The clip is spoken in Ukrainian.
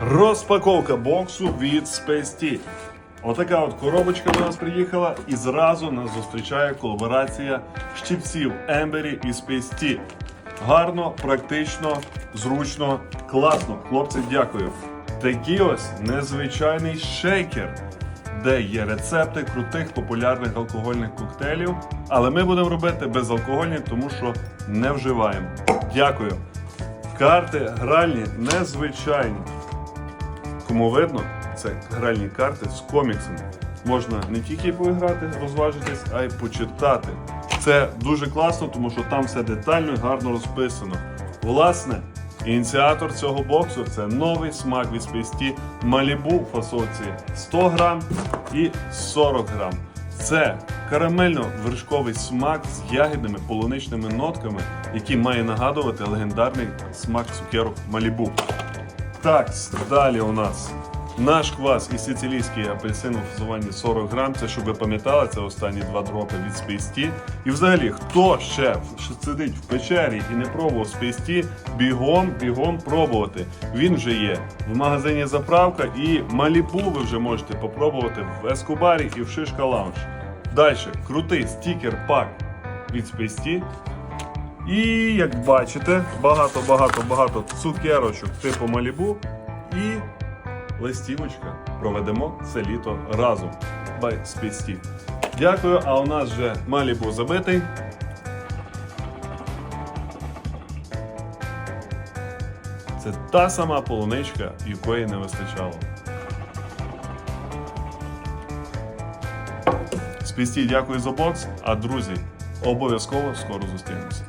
Розпаковка боксу від Space Tea. Отака от коробочка до нас приїхала, і зразу нас зустрічає колаборація щипців Ембері і Space Tea. Гарно, практично, зручно, класно. Хлопці, дякую. Такий ось незвичайний шейкер, де є рецепти крутих популярних алкогольних коктейлів. Але ми будемо робити безалкогольні, тому що не вживаємо. Дякую. Карти гральні незвичайні. Кому видно, це гральні карти з коміксами. Можна не тільки поіграти, розважитись, а й почитати. Це дуже класно, тому що там все детально і гарно розписано. Власне, ініціатор цього боксу це новий смак від Tea Malibu в фасовці 100 грам і 40 грам. Це карамельно-вершковий смак з ягідними полуничними нотками, який має нагадувати легендарний смак цукерок Малібу. Так, далі у нас наш квас і сицилійський апельсин у фазуванні 40 грам. Це щоб ви пам'ятали, це останні два дропи від Space І взагалі, хто ще сидить в печері і не пробував Space бігом, бігом пробувати. Він вже є в магазині заправка і Малібу ви вже можете попробувати в Ескобарі і в Шишка Лаунж. Далі, крутий стікер пак від Tea. І як бачите, багато-багато-багато цукерочок типу Малібу і листівочка. Проведемо це літо разом. Бай Tea. Дякую, а у нас вже Малібу забитий. Це та сама полуничка, якої не вистачало. Спісті, дякую за бокс. А друзі, обов'язково скоро зустрінемося.